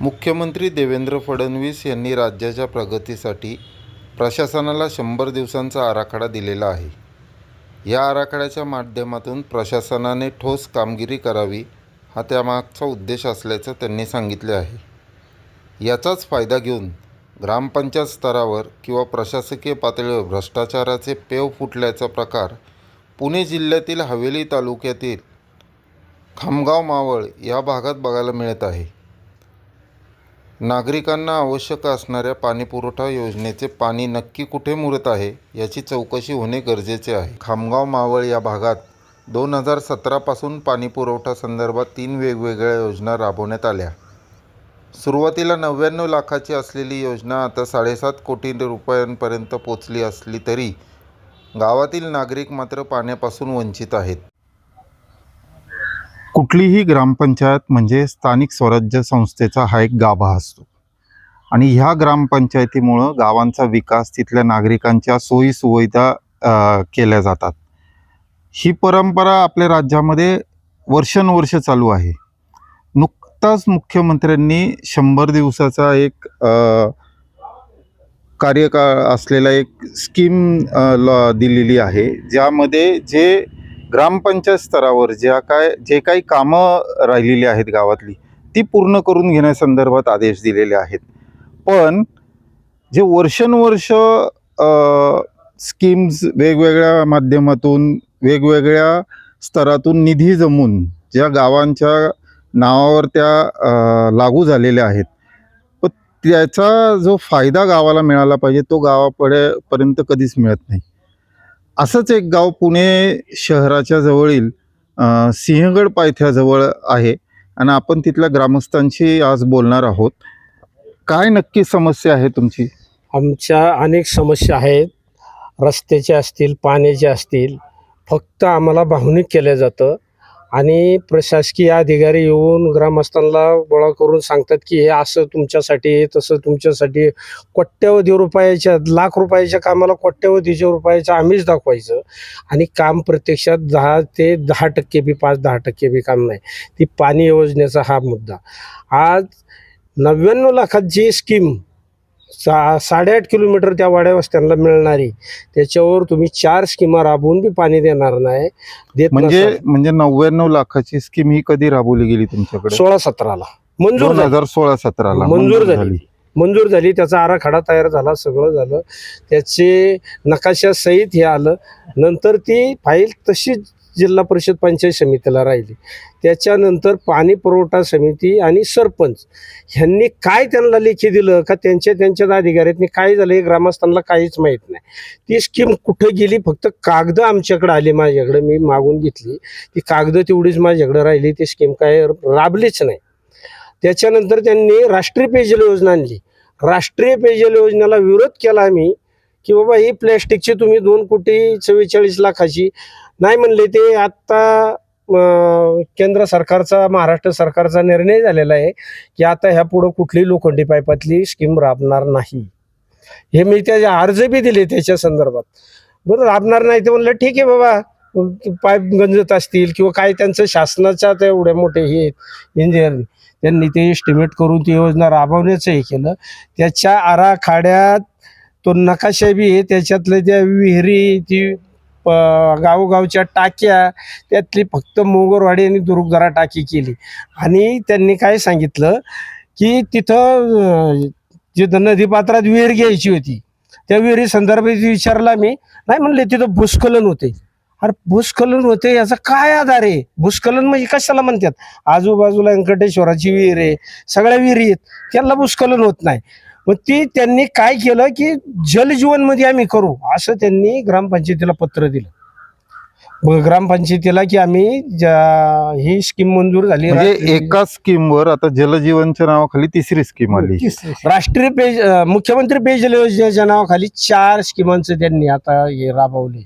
मुख्यमंत्री देवेंद्र फडणवीस यांनी राज्याच्या प्रगतीसाठी प्रशासनाला शंभर दिवसांचा आराखडा दिलेला आहे. या आराखड्याच्या माध्यमातून प्रशासनाने ठोस कामगिरी करावी हा त्यामागचा उद्देश असल्याचं त्यांनी सांगितले आहे. याचाच फायदा घेऊन ग्रामपंचायत स्तरावर किंवा प्रशासकीय पातळीवर भ्रष्टाचाराचे पेव फुटल्याचा प्रकार पुणे जिल्ह्यातील हवेली तालुक्यातील खामगाव मावळ या भागात बघायला मिळत आहे. नागरिकांना आवश्यक असणाऱ्या पाणीपुरवठा योजनेचे पाणी नक्की कुठे मुरत आहे याची चौकशी होणे गरजेचे आहे. खामगाव मावळ या भागात दोन हजार सतरापासून पाणीपुरवठा संदर्भात तीन वेगवेगळ्या योजना राबवण्यात आल्या. सुरुवातीला नव्याण्णव लाखाची असलेली योजना आता साडेसात कोटी रुपयांपर्यंत पोचली असली तरी गावातील नागरिक मात्र पाण्यापासून वंचित आहेत. कुठलीही ग्रामपंचायत म्हणजे स्थानिक स्वराज्य संस्थेचा हा एक गाभा असतो. आणि ह्या ग्रामपंचायतीमुळं गावांचा विकास तिथल्या नागरिकांच्या सोयीसुविधा केल्या जातात. ही परंपरा आपल्या राज्यामध्ये वर्षानुवर्ष चालू आहे. नुकताच मुख्यमंत्र्यांनी शंभर दिवसाचा एक कार्यकाळ असलेला एक स्कीम ल दिलेली आहे. ज्यामध्ये जे ग्रामपंचायत स्तरावर ज्या काय जे काही कामं राहिलेली आहेत गावातली ती पूर्ण करून घेण्यासंदर्भात आदेश दिलेले आहेत. पण जे वर्षानुवर्ष स्कीम्स वेगवेगळ्या माध्यमातून वेगवेगळ्या स्तरातून निधी जमून ज्या गावांच्या नावावर त्या लागू झालेल्या आहेत पण त्याचा जो फायदा गावाला मिळाला पाहिजे तो गावापडेपर्यंत कधीच मिळत नाही. असंच एक गाव पुणे शहराच्या जवळील सिंहगड पायथ्याजवळ आहे आणि आपण तिथल्या ग्रामस्थांशी आज बोलणार आहोत. काय नक्की समस्या आहे तुमची? आमच्या अनेक समस्या आहेत. रस्त्याच्या असतील पाण्याच्या असतील फक्त आम्हाला भावनिक केलं जातं. आणि प्रशासकीय अधिकारी येऊन ग्रामस्थांना गोळा करून सांगतात की हे असं तुमच्यासाठी तसं तुमच्यासाठी. कोट्यवधी रुपयाच्या लाख रुपयाच्या कामाला कोट्यवधीच्या रुपयाचं आम्हीच दाखवायचं. आणि काम प्रत्यक्षात दहा ते दहा टक्के बी पाच दहा टक्के बी काम नाही. ती पाणी योजनेचा हा मुद्दा. आज नव्याण्णव लाखात जी स्कीम सा साडेआठ किलोमीटर त्या वाड्या वस्त्यांना मिळणारी. त्याच्यावर तुम्ही चार स्कीमा राबवून बी पाणी देणार नाही देत म्हणजे नसाल. म्हणजे नव्याण्णव लाखाची स्कीम ही कधी राबवली गेली तुमच्याकडे? सोळा सतराला. मंजूर दोन झाली हजार सोळा सतराला मंजूर झाली. मंजूर झाली त्याचा आराखडा तयार झाला सगळं झालं. त्याचे नकाशा सहित हे आलं. नंतर ती फाईल तशीच जिल्हा परिषद पंचायत समितीला राहिली. त्याच्यानंतर पाणी पुरवठा समिती आणि सरपंच ह्यांनी काय त्यांना लेखी दिलं का त्यांच्या त्यांच्या अधिकाऱ्यांनी काय झालं हे ग्रामस्थांना काहीच माहीत नाही. ती स्कीम कुठं गेली? फक्त कागदं आमच्याकडे आली माझ्याकडे मी मागून घेतली. ती कागदं तेवढीच माझ्याकडे राहिली ती स्कीम काय राबलीच नाही. त्याच्यानंतर त्यांनी राष्ट्रीय पेयजल योजना आणली. राष्ट्रीय पेयजल योजनेला विरोध केला आम्ही की बाबा ही प्लॅस्टिकची तुम्ही दोन कोटी चव्वेचाळीस लाखाची नाही म्हणले ते आत्ता केंद्र सरकारचा महाराष्ट्र सरकारचा निर्णय झालेला आहे की आता ह्या पुढं कुठलीही लोखंडी पाईपातली स्कीम राबणार नाही. हे मी त्याचे अर्ज बी दिले त्याच्या संदर्भात. बरं राबणार नाही ते म्हणलं ठीक आहे बाबा पाईप गंजत असतील किंवा काय त्यांचं शासनाच्या त्या मोठे हे इंजिनियर त्यांनी ते एस्टिमेट करून ती योजना राबवण्याचं हे केलं. त्याच्या आराखड्यात तो नकाशा बी आहे त्याच्यातल्या त्या विहिरी ती प गावोगावच्या टाक्या त्यातली फक्त मोगरवाडी आणि दुरुगदरा टाकी केली. आणि त्यांनी काय सांगितलं की तिथं जे नदीपात्रात विहीर घ्यायची होती त्या विहिरी संदर्भात विचारला मी नाही म्हणले तिथं भूस्खलन होते. अरे भूस्खलन होते याचा काय आधार आहे? भूस्खलन म्हणजे कशाला म्हणतात? आजूबाजूला व्यंकटेश्वराची विहीर आहे सगळ्या विहिरी आहेत त्यांना भूस्खलन होत नाही. मग ती त्यांनी काय केलं की जलजीवनमध्ये आम्ही करू असं त्यांनी ग्रामपंचायतीला पत्र दिलं. मग ग्रामपंचायतीला की आम्ही ही स्कीम मंजूर झाली म्हणजे एका स्कीमवर आता जलजीवनच्या नावाखाली तिसरी स्कीम आली. राष्ट्रीय पेज मुख्यमंत्री पेयजल योजनेच्या नावाखाली चार स्कीमांचं त्यांनी आता हे राबवले.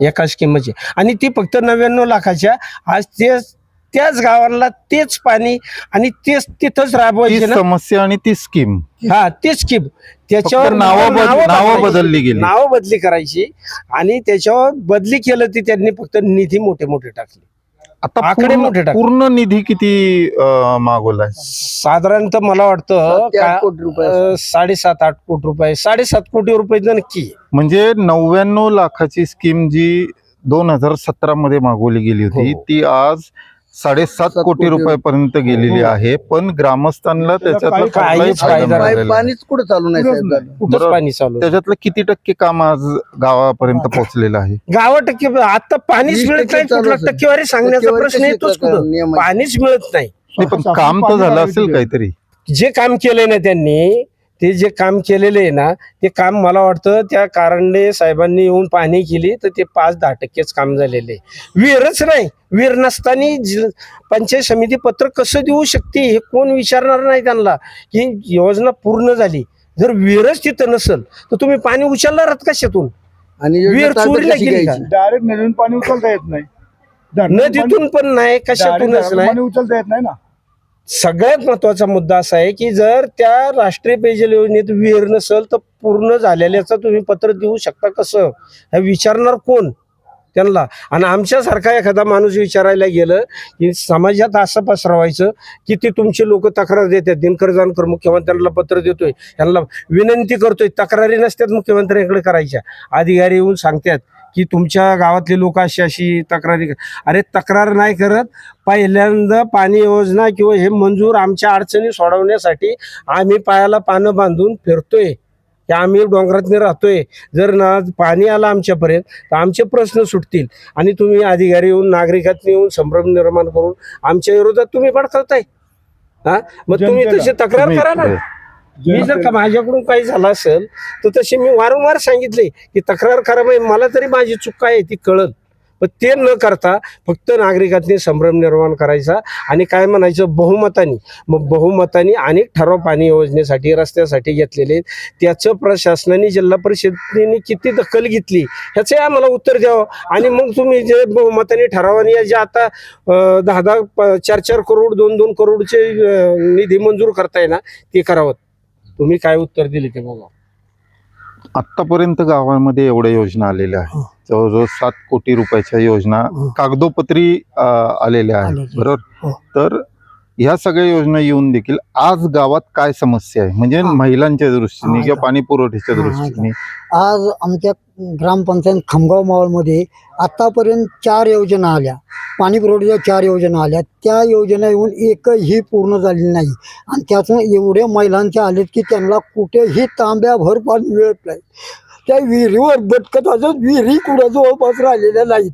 एका स्कीमचे आणि ती फक्त नव्याण्णव लाखाच्या आज तेच त्याच गावांना तेच पाणी आणि तेच तिथंच ती राबवायचे ना समस्या आणि ती स्कीम हा तेच स्कीम त्याच्यावर नावं बद- नावं नावं बदलायची. बदलली गेली. नावं बदली करायची आणि त्याच्यावर बदली केलं ती त्यांनी फक्त निधी मोठे मोठे टाकले आता आकडे पूर्ण- मोठे टाक. पूर्ण निधी किती अं, मागवलाय साधारणतः मला वाटतं सात ते आठ का- कोटी रुपये अं, साडेसात आठ कोटी रुपये साडेसात कोटी रुपये तर नक्की आहे. म्हणजे नव्याण्णव लाखाची स्कीम जी दोन हजार सतरा मध्ये मागवली गेली होती हो. ती आज साडेसात सात कोटी रुपयापर्यंत गेलेली हो. आहे पण ग्रामस्थांना त्याच्यातलं काही- काहीच फायदा नाही. पाणीच कुठं चालू नाही साहेब झालं. कुठंच बरं. पाणी चालू आहे. त्याच्यातलं किती टक्के काम आज गावापर्यंत पोहोचलेलं आहे गावा टक्के आता पाणीच वीस मिळत टक्के नाही चालू कुठला असेल. टक्केवारी सांगण्याचा टक्केवारी प्रश्न कशी येतोच कुठं नियम आहे? पाणीच मिळत नाही नाही, पण काम तर झालं असेल काहीतरी जे काम केलंय ना त्यांनी ते जे काम केलेलं आहे ना ते काम मला वाटतं त्या कारंडे साहेबांनी येऊन पाहणी केली तर ते पाच दहा टक्केच काम झालेले. विहीरच नाही. विहीर नसताना जि- पंचायत समिती पत्र कसं देऊ शकते हे कोण विचारणार नाही त्यांना. की योजना पूर्ण झाली. जर विहीरच तिथं नसेल तर तुम्ही पाणी उचलणार आहात कशातून आणि विहीर चोरीला गेली? डायरेक्ट नदीतून पाणी उचलता येत नाही. धरणातून नदीतून पण नाही नाही? पाणी उचलता येत नाही ना. सगळ्यात महत्त्वाचा मुद्दा असा आहे की जर त्या राष्ट्रीय पेयजल योजनेत विहीर नसेल तर पूर्ण झालेल्याचं तुम्ही पत्र देऊ शकता कसं? हे विचारणार कोण? त्यांना. आणि आमच्यासारखा एखादा माणूस विचारायला गेलं की समाजात असं पसरवायचं की ते तुमचे लोक तक्रार देतात दिनकर जानकर मुख्यमंत्र्यांना पत्र देतोय. त्यांना विनंती करतोय तक्रारी नसतात मुख्यमंत्र्यांकडे करायच्या. अधिकारी येऊन सांगतात की तुमच्या गावातले लोक अशी अशी तक्रारी कर- अरे तक्रार नाही करत. पहिल्यांदा पाणी योजना किंवा हे मंजूर आमच्या अडचणी सोडवण्यासाठी आम्ही पायाला पानं बांधून फिरतोय. की आम्ही डोंगरातने राहतोय. जर ना पाणी आलं आमच्यापर्यंत तर आमचे प्रश्न सुटतील. आणि तुम्ही अधिकारी येऊन नागरिकात येऊन संभ्रम निर्माण करून आमच्या विरोधात तुम्ही भडकवताय हा? मग तुम्ही. तशी तक्रार करा ना. मी जर का माझ्याकडून काही झालं असेल तर तशी मी वारंवार सांगितले की तक्रार करा म्हणजे मला तरी माझी चूक काय आहे ती कळल. पण ते न करता फक्त नागरिकांनी संभ्रम निर्माण करायचा आणि काय म्हणायचं बहुमतानी. मग बहुमतानी अनेक ठराव पाणी योजनेसाठी रस्त्यासाठी घेतलेले. त्याचं प्रशासनाने जिल्हा परिषदेने किती दखल घेतली ह्याचे आम्हाला उत्तर द्यावं. आणि मग तुम्ही जे बहुमतानी ठरावाने जे आता दहा दहा चार चार करोड दोन दोन करोडचे निधी मंजूर करताय ना ते करावं. तुम्ही काय उत्तर दिले ते बघा आतापर्यंत गावामध्ये एवढ्या योजना आलेल्या. आहेत जवळजवळ सात कोटी रुपयाच्या योजना. कागदोपत्री अं, आलेल्या आहेत. बरोबर. तर ह्या सगळ्या योजना येऊन देखील आज गावात काय समस्या आहे? म्हणजे. महिलांच्या दृष्टीने किंवा पाणी पुरवठ्याच्या. दृष्टीने? आज आमच्या ग्रामपंचायत खामगाव मावळमध्ये आतापर्यंत चार योजना आल्या. पाणी पुरवठ्याच्या चार योजना आल्या. त्या योजना येऊन एकही पूर्ण झालेली नाही. आणि त्यातून एवढे महिलांचे आलेत की त्यांना कुठेही तांब्याभर पाणी मिळत नाही. त्या विहिरीवर भटकत असत विहिरी कुठं जवळपास राहिलेल्या नाहीत.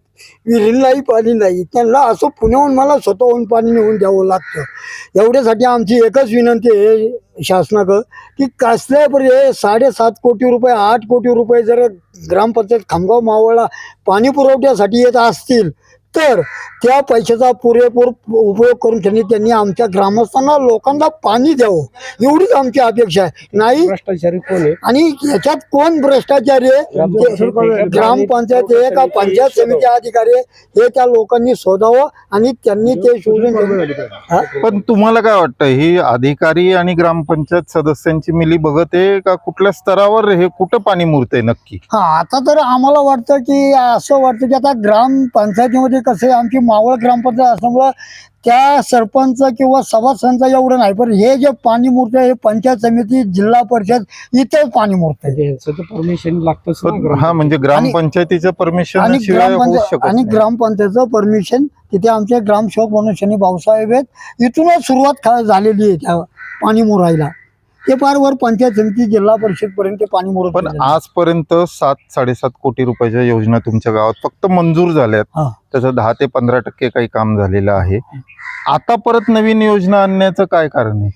विहिरीलाही पाणी नाही. त्यांना असं पुण्याहून मला स्वतःहून पाणी नेऊन द्यावं लागतं. एवढ्यासाठी आमची एकच विनंती आहे शासनाकडं की कसल्यापर्यंत साडेसात कोटी रुपये आठ कोटी रुपये जर ग्रामपंचायत खामगाव मावळला पाणी पुरवठ्यासाठी येत असतील तर त्या पैशाचा पुरेपूर उपयोग करून त्यांनी त्यांनी आमच्या ग्रामस्थांना लोकांना पाणी द्यावं. एवढीच आमची अपेक्षा आहे. नाही भ्रष्टाचारी कोण आहे? आणि ह्याच्यात कोण भ्रष्टाचारी आहे? ग्रामपंचायत आहे का पंचायत समिती अधिकारी आहे हे त्या लोकांनी शोधावं आणि त्यांनी ते शोधून हा? पण तुम्हाला काय वाटतं ही अधिकारी आणि ग्रामपंचायत सदस्यांची मिली बघत आहे का कुठल्या स्तरावर हे कुठं पाणी मुरतंय नक्की? हा आता तर आम्हाला वाटतं की असं वाटतं की आता ग्रामपंचायतीमध्ये कसं आहे आमची मावळ ग्रामपंचायत असल्यामुळं त्या सरपंच किंवा सभासदांचं एवढं नाही पण हे जे पाणी मूर्त हे पंचायत समिती जिल्हा परिषद इथे पाणी मूर्त आहे म्हणजे परमिशन पण हा म्हणजे ग्रामपंचायतीचं परमिशन आणि ग्रामपंचायत आणि. ग्रामपंचायतचं परमिशन तिथे आमचे ग्रामसेवक म्हणून शनी भाऊसाहेब आहेत. इथूनच सुरुवात झालेली आहे त्या पाणी मुरायला. ते फार वर पंचायत समिती जिल्हा परिषद पर्यंत पाणी मुरत पण. आजपर्यंत सात साडेसात कोटी रुपयाच्या योजना तुमच्या गावात फक्त मंजूर झाल्यात हा. त्याचं दहा ते पंधरा टक्के काही काम झालेलं आहे आता परत नवीन योजना आणण्याचं काय कारण आहे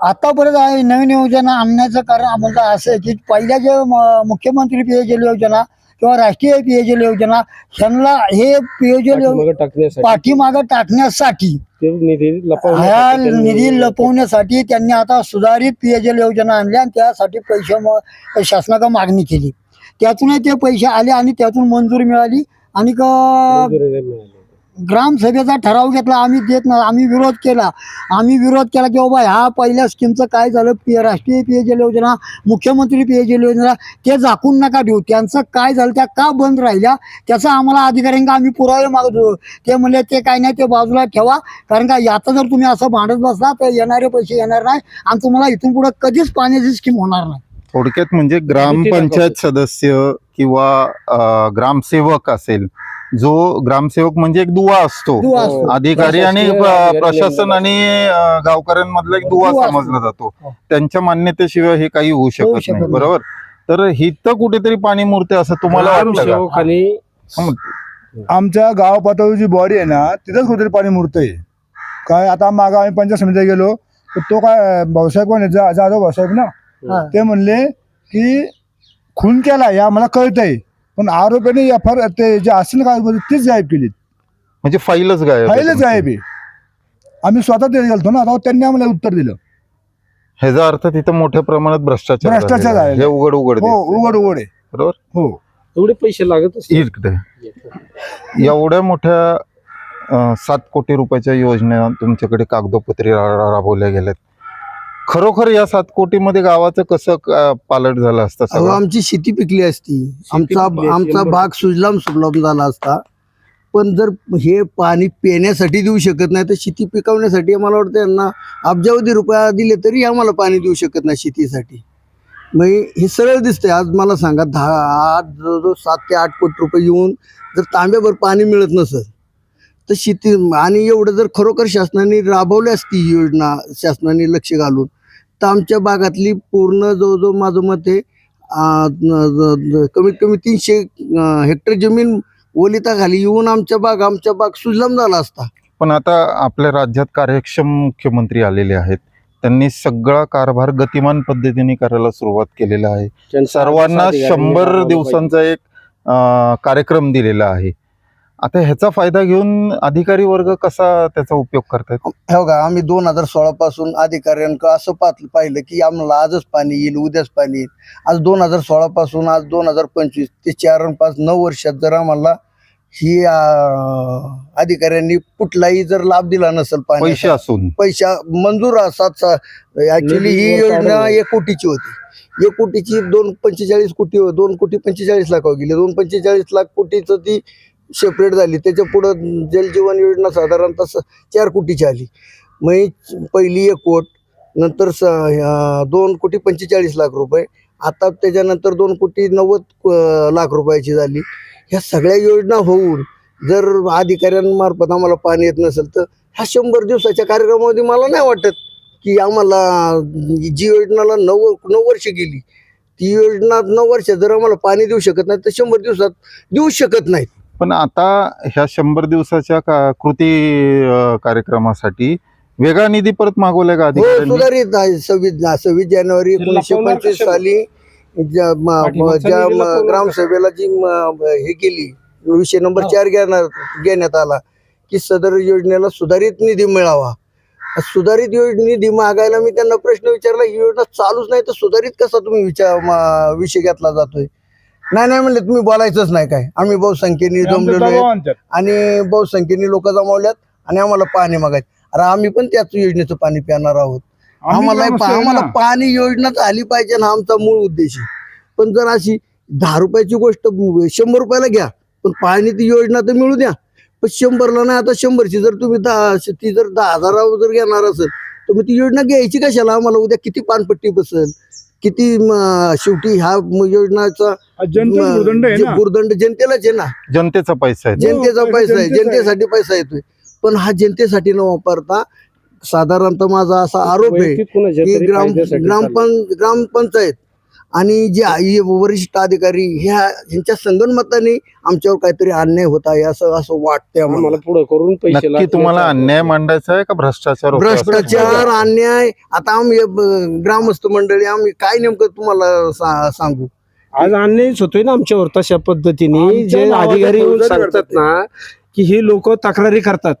आतापर्यंत आहे नवीन योजना आणण्याचं कारण आम्हाला असं आहे की पहिल्या जे म- मुख्यमंत्री पेयजल योजना किंवा राष्ट्रीय पेयजल योजना ह्यांना हे पेयजल पाठीमागं टाकण्यासाठी ते निधी ह्या लपवण्यासाठी त्यांनी- निधी लपवण्यासाठी त्यांनी आता सुधारित पेयजल योजना आणल्या आणि त्यासाठी पैसे म- शासनाकडे मागणी केली त्यातूनही ते पैसे आले आणि त्यातून मंजुरी मिळाली आणि क- मंजुरी नाही मिळाली. ग्रामसभेचा ठराव घेतला आम्ही देत नाही आम्ही विरोध केला. आम्ही विरोध केला की बाबा ह्या पहिल्या स्कीमचं काय झालं? पी राष्ट्रीय पेयजल योजना मुख्यमंत्री पेयजल योजना ते झाकून नका देऊ. त्यांचं काय झालं त्या का बंद राहिल्या? त्याचा आम्हाला अधिकाऱ्यांना आम्ही पुरावे मागतो. ते म्हणले ते काय नाही ते बाजूला ठेवा. कारण का आता जर तुम्ही असं भांडत बसला तर येणारे पैसे येणार नाही आणि तुम्हाला इथून पुढे कधीच पाण्याची स्कीम होणार नाही. थोडक्यात म्हणजे ग्रामपंचायत सदस्य किंवा ग्रामसेवक असेल जो ग्रामसेवक म्हणजे एक दुवा असतो असतो. अधिकारी आणि प्रशासन आणि गावकऱ्यांमधला एक दुवा. समजला जातो हो. त्यांच्या मान्यतेशिवाय हे काही होऊ शकत नाही. बरोबर तर हिथं कुठेतरी पाणी मूर्ती असं तुम्हाला हं, आमच्या गाव पातळीची बॉडी आहे ना तिथंच कुठेतरी पाणी मुरत आहे काय आता मागं आम्ही पंचायत समितीला गेलो तर तो काय भाऊसाहेब कोण जाधव भाऊसाहेब ना हा. ते म्हणले की खून केला या मला कळत आहे पण आरोपीने एफ आर ते जे असेल कागदपत्र तीच गायब केली. म्हणजे फाईलच गायब आहे फाईलच. गायब आहे. आम्ही स्वतः ते गेलतो ना आता त्यांनी आम्हाला उत्तर दिलं. ह्याचा अर्थ तिथं मोठ्या प्रमाणात भ्रष्टाचार भ्रष्टाचार आहे. झालेला हे उघड उघड हो दिसतंय. उघड उघड आहे. बरोबर? हो. एवढे पैसे लागत इकडे. एवढ्या मोठ्या अ, सात कोटी रुपयाच्या योजना तुमच्याकडे कागदोपत्री रा- रा- राबवल्या गेल्यात. खरोखर या सात कोटीमध्ये गावाचं कसं पालट झालं असतं अहो सगळं? आमची शेती पिकली असती. आमचा पिकली असती, आमचा भाग सुजलाम सुफलाम झाला असता. पण जर हे पाणी पिण्यासाठी देऊ शकत नाही तर शेती पिकवण्यासाठी मला वाटतं यांना अब्जावधी रुपया दिले तरी आम्हाला पाणी देऊ शकत नाही शेतीसाठी. मग हे सरळ दिसतंय. आज मला सांगा दहा आज जवळजवळ सात ते आठ कोटी रुपये येऊन जर तांब्याभर पाणी मिळत नसेल तर शेती आणि एवढं जर खरोखर शासनाने राबवली असती ही योजना शासनाने लक्ष घालून तर आमच्या भागातली पूर्ण जवळजवळ माझं मत आहे कमीत कमी तीनशे हेक्टर जमीन ओलिताखाली येऊन आमच्या बाग आमच्या बाग सुजलाम झाला असता. पण आता आपल्या राज्यात कार्यक्षम मुख्यमंत्री आलेले आहेत. त्यांनी सगळा कारभार गतिमान पद्धतीने करायला सुरुवात केलेला आहे. सर्वांना शंभर दिवसांचा एक कार्यक्रम दिलेला आहे. आता ह्याचा फायदा घेऊन अधिकारी वर्ग कसा त्याचा उपयोग करतायत? हे बघा आम्ही दोन हजार सोळा पासून अधिकाऱ्यांक असं पात पाहिलं की आम्हाला आजच पाणी येईल उद्याच पाणी येईल. आज दोन हजार सोळा पासून आज दोन हजार पंचवीस ते चार आणि पाच नऊ वर्षात जर आम्हाला ही अधिकाऱ्यांनी कुठलाही जर लाभ दिला नसेल पैसे पाणी असून. पैसा मंजूर असाच ऍक्च्युली ही योजना. एक कोटीची होती. एक कोटीची दोन पंचेचाळीस कोटी दोन कोटी पंचेचाळीस लाखावर गेली. दोन पंचेचाळीस लाख कोटीचं ती सेपरेट झाली. त्याच्या पुढं जलजीवन योजना साधारणतः स- चार कोटीची आली. मग पहिली एक कोट नंतर स दोन कोटी पंचेचाळीस लाख रुपये. आता त्याच्यानंतर दोन कोटी नव्वद लाख रुपयाची झाली. ह्या सगळ्या योजना होऊन जर अधिकाऱ्यांमार्फत आम्हाला पाणी येत नसेल तर ह्या शंभर दिवसाच्या कार्यक्रमामध्ये मला नाही वाटत की आम्हाला जी योजनाला नऊ नऊ वर्ष गेली ती योजना नऊ वर्ष जर आम्हाला पाणी देऊ शकत नाही तर शंभर दिवसात देऊ शकत नाहीत. पण आता ह्या शंभर दिवसाच्या का- कृती अ, कार्यक्रमासाठी वेगळा निधी परत मागवलाय का हो अधिकाऱ्यांनी? सुधारित आहे. सव्वीस सव्वीस जानेवारी एकोणीसशे पंचवीस? साली ज्या म- म- ग्रामसभेला जी म- हे केली विषय नंबर हो. चार घेणार घेण्यात आला की सदर योजनेला सुधारित निधी मिळावा. सुधारित योज- निधी मागायला मी त्यांना प्रश्न विचारला ही योजना चालूच नाही तर सुधारित कसा तुम्ही विचार म- विषय घेतला जातोय? नाही नाही म्हणले तुम्ही बोलायचंच नाही काय. आम्ही बहुसंख्येने जमलेलो आहे. आणि बहुसंख्येने लोक जमावल्यात आणि आम्हाला पाणी मागायचं. अरे आम्ही पण त्याच योजनेचं पाणी पिणार आहोत. आम्ही आम्हाला आम्हाला. पाणी योजना झाली पाहिजे ना आमचा मूळ उद्देश आहे. पण जर अशी दहा रुपयाची गोष्ट शंभर रुपयाला घ्या पण पाणी ती योजना तर मिळू द्या. पण शंभरला नाही आता शंभरची जर तुम्ही दहा ती जर दहा हजारावर जर घेणार असेल तर मग ती योजना घ्यायची कशाला? आम्हाला उद्या किती पानपट्टी बसेल? किती शेवटी ह्या योजनाचा हा जनतेचा भूर्दंड आहे जे ना. भूर्दंड जनतेलाच आहे ना. जनतेचा पैसा आहे जनतेचा हो, पैसा आहे जनतेचा. जनतेसाठी पैसा येतोय. पण हा जनतेसाठी न वापरता साधारणतः माझा असा आरोप आहे वैयक्तिक कुणाच्या की तरी ग्राम फायद्यासाठी ग्रामपं ग्रामपंचायत आणि जे आई- वरिष्ठ अधिकारी ह्या ह्यांच्या संगनमताने आमच्यावर काहीतरी अन्याय होत आहे असं असं वाटतंय. आम्हाला. आम्हाला पुढे करून पैसे नक्की तुम्हाला अन्याय. मांडायचा आहे का भ्रष्टाचार होतोय? भ्रष्टाचार अन्याय आता आम्ही ब- ग्रामस्थ मंडळी आम्ही काय नेमकं तुम्हाला सा- सांगू? आज अन्यायच होतोय ना आमच्यावर तशा पद्धतीने. जे अधिकारी येऊन सांगतात ना की ही लोक तक्रारी करतात.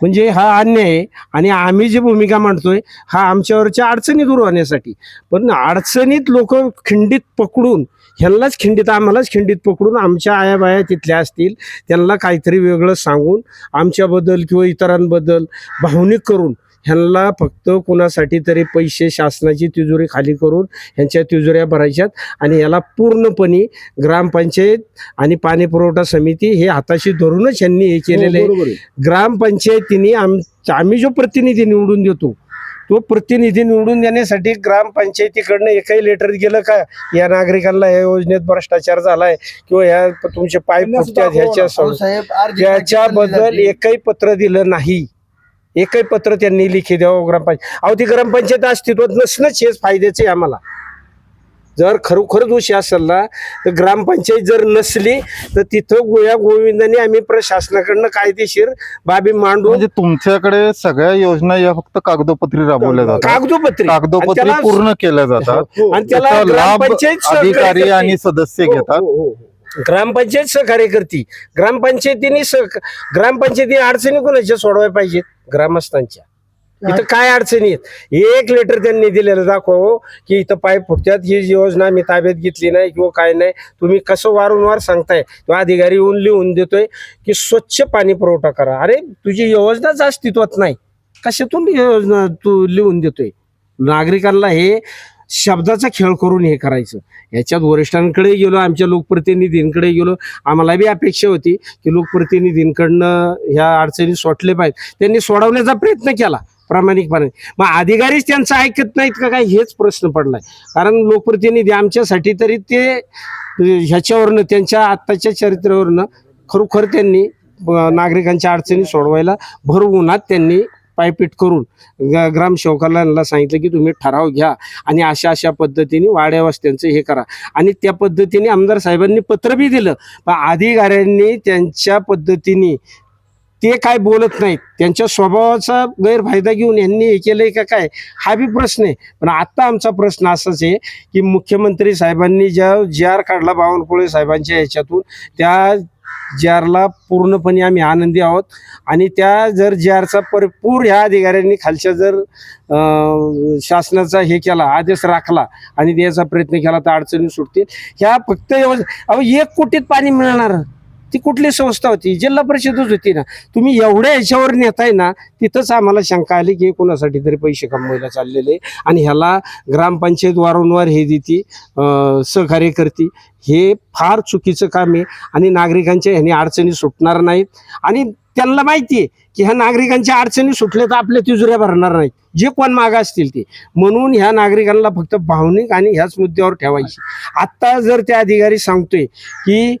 म्हणजे हा अन्याय आहे आणि आम्ही जी भूमिका मांडतोय हा आमच्यावरच्या अडचणी दूर होण्यासाठी. पण अडचणीत लोक खिंडीत पकडून ह्यांनाच खिंडीत आम्हालाच खिंडीत पकडून आमच्या आया बाया तिथल्या असतील त्यांना काहीतरी वेगळं सांगून आमच्याबद्दल किंवा इतरांबद्दल भावनिक करून ह्यांना फक्त कोणासाठी तरी पैसे शासनाची तिजोरी खाली करून ह्यांच्या तिजोऱ्या भरायच्यात आणि याला पूर्णपणे ग्रामपंचायत आणि पाणी पुरवठा समिती हे हाताशी धरूनच यांनी हे केलेलं आहे. बरोबर आहे. ग्रामपंचायतीने आम आम्ही जो प्रतिनिधी निवडून देतो तो प्रतिनिधी निवडून देण्यासाठी ग्रामपंचायतीकडनं एकही लेटर गेलं का? या नागरिकांना या योजनेत भ्रष्टाचार झालाय किंवा ह्या तुमचे पाईप सुद्धा फुटतात ह्याच्या टाकी एकही पत्र दिलं नाही. एकही पत्र त्यांनी लिखी द्यावं ग्रामपंचायत. अहो ती ग्रामपंचायत अस्तित्वात नसणंच हेच फायद्याचे आहे आम्हाला. जर खरोखर दोषी असेल ना तर ग्रामपंचायत जर नसली तर तिथं गोया गोविंदाने आम्ही प्रशासनाकडनं कायदेशीर बाबी मांडून म्हणजे तुमच्याकडे सगळ्या योजना या फक्त कागदोपत्री राबवल्या जातात. कागदोपत्री. आणि कागदोपत्री त्याला- पूर्ण केल्या जातात. आणि त्याला त्याचा लाभ ग्रामपंचायत सहकार्य अधिकारी करते. आणि सदस्य हो, घेतात. हो, हो. ग्रामपंचायत सहकार्य करते. ग्रामपंचायतीने सह ग्रामपंचायतीने अडचणी कोणाच्या सोडवायला पाहिजेत? ग्रामस्थांच्या. इथं काय अडचणी आहेत? एक लेटर त्यांनी दिलेलं दाखव की इथं पाईप फुटत्यात. ही योजना मी ताब्यात घेतली नाही किंवा काय नाही तुम्ही कसं वारंवार सांगताय? तो अधिकारी येऊन लिहून देतोय की स्वच्छ पाणी पुरवठा करा. अरे तुझी योजनाच अस्तित्वात नाही. कशातून योजना तू लिहून देतोय? नागरिकांना हे शब्दाचा खेळ करून हे करायचं. याच्यात वरिष्ठांकडे गेलो आमच्या लोकप्रतिनिधींकडे गेलो. आम्हाला बी अपेक्षा होती की लोकप्रतिनिधींकडनं ह्या अडचणी सोडले पाहिजे. त्यांनी सोडवण्याचा प्रयत्न केला प्रामाणिकपणे. मग अधिकारीच त्यांचं ऐकत नाहीत का काय? हेच प्रश्न पडलाय. कारण लोकप्रतिनिधी आमच्यासाठी तरी ते ह्याच्यावरनं त्यांच्या आत्ताच्या चरित्रावरनं खरोखर त्यांनी नागरिकांच्या अडचणी सोडवायला भर उन्हात त्यांनी पायपीट करून ग- ग्रामसेवकाला सांगितलं की तुम्ही ठराव घ्या आणि अशा अशा पद्धतीने वाड्यावस्त्यांचं हे करा. आणि त्या पद्धतीने आमदार साहेबांनी पत्र बी दिलं. पण अधिकाऱ्यांनी त्यांच्या पद्धतीने ते काय बोलत नाहीत. त्यांच्या स्वभावाचा गैरफायदा घेऊन यांनी हे केलंय का काय? हा बी प्रश्न आहे. पण आत्ता आमचा प्रश्न असाच आहे की मुख्यमंत्री साहेबांनी ज्या जी आर काढला बावनकुळे साहेबांच्या ह्याच्यातून त्या जारला पूर्णपणे आम्ही आनंदी आहोत. आणि त्या जर जारचा आरचा भरपूर ह्या अधिकाऱ्यांनी खालच्या जर शासनाचा हे केला आदेश राखला आणि द्यायचा प्रयत्न केला तर अडचणी सुटतील. ह्या फक्त एवढं- अहो एक कोटीत पाणी मिळणार. ती कुठली संस्था होती? जिल्हा परिषदच होती ना. तुम्ही एवढ्या ह्याच्यावर नेताय ना तिथंच आम्हाला शंका आली की कोणासाठी तरी पैसे कमवायला चाललेले आणि ह्याला ग्रामपंचायत वारंवार हे देते सहकार्य करते. हे फार चुकीचं काम आहे आणि नागरिकांच्या ह्याने अडचणी सुटणार नाहीत. आणि त्यांना माहिती आहे की ह्या नागरिकांच्या अडचणी सुटल्या तर आपल्या तिजुऱ्या भरणार नाहीत. जे कोण मागं असतील ते. म्हणून ह्या नागरिकांना फक्त भावनिक आणि ह्याच मुद्द्यावर ठेवायची. आत्ता जर त्या अधिकारी सांगतोय की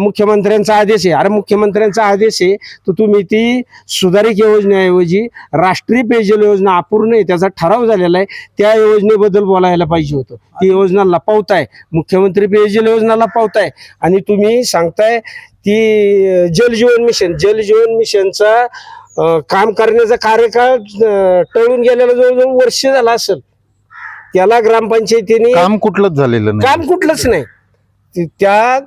मुख्यमंत्र्यांचा आदेश आहे. अरे मुख्यमंत्र्यांचा आदेश आहे तर तुम्ही ती सुधारित योजनेऐवजी राष्ट्रीय पेयजल योजना अपूर्ण आहे त्याचा ठराव झालेला आहे त्या योजनेबद्दल बोलायला पाहिजे होतं. ती योजना लपवताय मुख्यमंत्री पेयजल योजना लपवताय आणि तुम्ही सांगताय ती अं, जलजीवन मिशन जलजीवन मिशनचा अं, काम करण्याचा कार्यकाळ टळून गेलेला जवळजवळ वर्ष झाला असेल. त्याला ग्रामपंचायतीने काम कुठलंच झालेलं नाही. काम कुठलंच नाही. त्या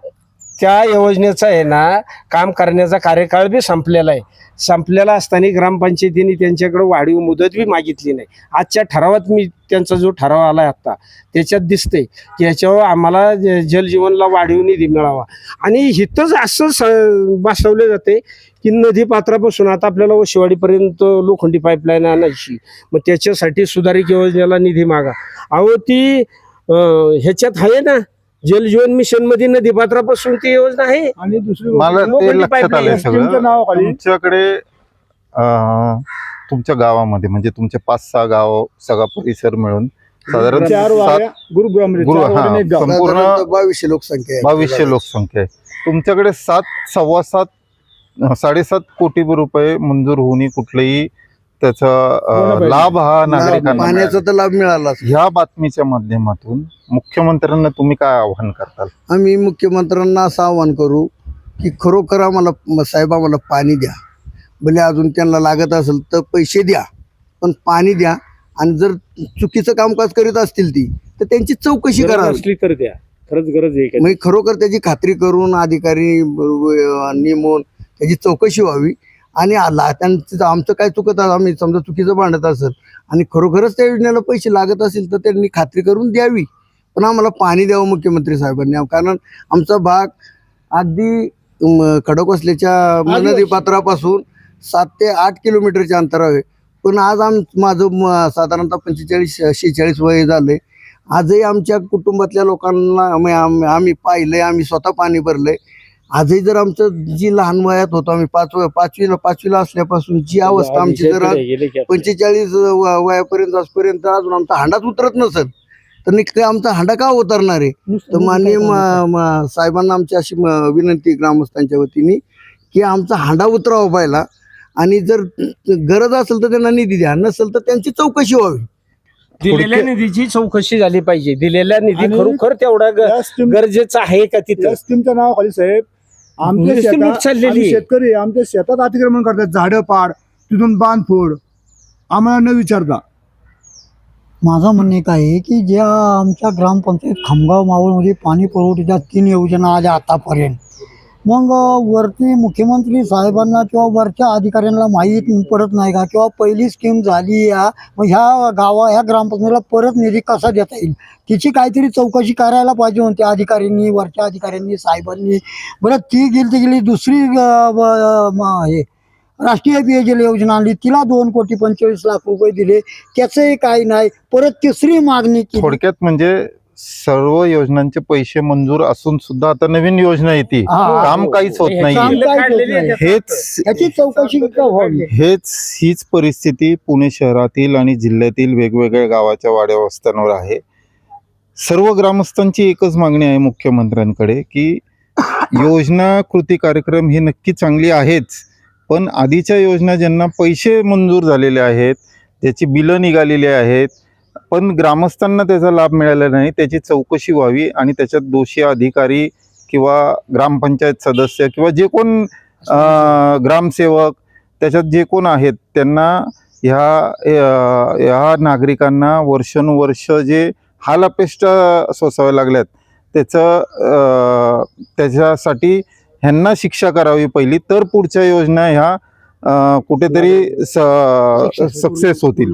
त्या योजनेचा आहे ना काम करण्याचा कार्यकाळ बी संपलेला आहे. संपलेला असताना ग्रामपंचायतीने त्यांच्याकडे वाढीव मुदत बी मागितली नाही. आजच्या ठरावात मी त्यांचा जो ठराव आला आहे आत्ता त्याच्यात दिसते की याच्यावर आम्हाला जलजीवनला वाढीव निधी मिळावा. आणि इथंच असं स बसवले जाते की नदी पात्रापासून आता आपल्याला वशिवाडीपर्यंत लोखंडी पाईपलाईन आणायची. मग त्याच्यासाठी सुधारित योजनेला निधी मागा. अहो ती ह्याच्यात आहे ना जलजीवन मिशनमध्ये नदी पात्रापासून ती योजना आहे. आणि दुसरी मला ते लक्षात pipeline आलंय सगळं. तुमच्याकडे अं, तुमच्या गावामध्ये म्हणजे तुमचे पाच सहा गाव सगळा परिसर मिळून साधारण चार सात वाड्या गुरुग्राम गुरु- चार हा, वाड्याने एक गाव. संपूर्ण साधारणतः बावीसशे लोकसंख्या आहे. बावीसशे लोकसंख्या आहे. तुमच्याकडे सात सव्वा सात साडेसात कोटी रुपये मंजूर होऊन कुठलंही त्याचा. लाभ हा नागरिकांना पाण्याचा मिळाला. तर लाभ मिळालाच. ह्या बातमीच्या माध्यमातून मुख्यमंत्र्यांना तुम्ही काय आवाहन करताल? आम्ही मुख्यमंत्र्यांना असं आवाहन करू की खरोखर आम्हाला साहेब आम्हाला पाणी द्या. भले अजून त्यांना लागत असेल तर पैसे द्या पण पाणी द्या. आणि जर चुकीचं कामकाज करीत असतील ती तर त्यांची चौकशी करा. असली तर द्या. खरंच गरज आहे? म्हणजे खरोखर त्याची खात्री करून अधिकारी नेमून त्याची चौकशी व्हावी. आणि आला त्यांचं आमचं काय चुकत आहे, आम्ही समजा चुकीचं भांडत असेल आणि खरोखरच त्या योजनेला पैसे लागत असेल तर त्यांनी खात्री करून द्यावी. पण आम्हाला पाणी द्यावं मुख्यमंत्री साहेबांनी. कारण आमचा भाग अगदी खडकवासल्याच्या नदी पात्रापासून सात ते आठ किलोमीटरच्या अंतरावर आहे. पण आज आम माझं म- साधारणतः पंचेचाळीस शेहेचाळीस वय झालंय आजही आमच्या कुटुंबातल्या लोकांना आम्ही आम्ही आम्ही पाहिलंय आम्ही स्वतः पाणी भरलंय. आजही जर आमचं जी लहान वयात होतो आम्ही पाच पाचवीला पाचवीला असल्यापासून जी अवस्था आमची जर. पंचेचाळीस वयापर्यंत आजपर्यंत अजून आमचा हांडाच उतरत नसेल. तर निश्चित आमचा हांडा का उतरणार आहे? तर माननीय साहेबांना आमची अशी म- विनंती ग्रामस्थांच्या वतीने की आमचा हांडा उतरावा पाहिला. आणि जर गरज असेल तर त्यांना निधी द्या नसेल तर त्यांची चौकशी व्हावी. दिलेल्या निधीची चौकशी झाली पाहिजे. दिलेल्या निधी खरोखर तेवढा गरजेचं आहे का तिथं? स्कीमच्या नावाखाली साहेब आमच्या नुसती लूट शेतात चाललेली आम्ही आहे. शेतकरी आमच्या शेतात अतिक्रमण करतात. झाडं पाड तिथून बांध फोड आम्हाला न विचारता. माझं म्हणणं एक आहे की ज्या आमच्या ग्रामपंचायत खामगाव मावळमध्ये पाणी पुरवठ्याच्या तीन योजना आल्या आतापर्यंत. मग वरती मुख्यमंत्री साहेबांना किंवा वरच्या अधिकाऱ्यांना माहीत पडत नाही का? किंवा पहिली स्कीम झाली या मग ह्या गावा ह्या ग्रामपंचायतीला परत निधी कसा देता येईल? तिची काहीतरी चौकशी करायला पाहिजे होती अधिकाऱ्यांनी वरच्या अधिकाऱ्यांनी साहेबांनी. बरं ती गेली ती गेली दुसरी हे राष्ट्रीय पेयजल योजना आणली. तिला दोन कोटी पंचेचाळीस लाख रुपये दिले. त्याचंही काही नाही. परत तिसरी मागणी थोडक्यात म्हणजे सर्व योजनांचे पैसे मंजूर असून सुद्धा आता नवीन योजना येते हा. काम काहीच होत हे नाहीये. काम काहीच होत आहे नाही. हेच याची चौकशी का व्हावी हेच हीच परिस्थिती पुणे शहरातील आणि जिल्ह्यातील वेगवेगळ्या गावाच्या वाड्या वस्त्यांवर आहे सर्व ग्रामस्थांची एकच मागणी आहे मुख्यमंत्र्यांकडे की योजना कृती कार्यक्रम ही नक्की चांगली आहेच पण आधीच्या योजना ज्यांना पैसे मंजूर झालेले आहेत त्याची बिलं निघालेली आहेत पण ग्रामस्थांना त्याचा लाभ मिळाला नाही. त्याची चौकशी व्हावी आणि त्याच्यात दोषी अधिकारी किंवा ग्रामपंचायत सदस्य किंवा जे कोण ग्रामसेवक त्याच्यात जे कोण आहेत त्यांना ह्या ह्या नागरिकांना वर्षानुवर्ष जे हालापेष्ट सोसाव्या लागल्यात त्याचं त्याच्यासाठी ह्यांना शिक्षा करावी पहिली. तर पुढच्या योजना ह्या कुठेतरी सक्सेस होतील.